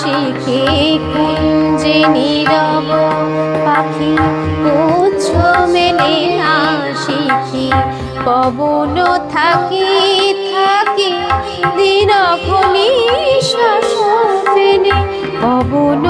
শিখে কুঞ্জে নীরব পাখি? উচ্চ মেলে না শিখি পবন থাকি থাকি দিন খনি শ্বাস পবন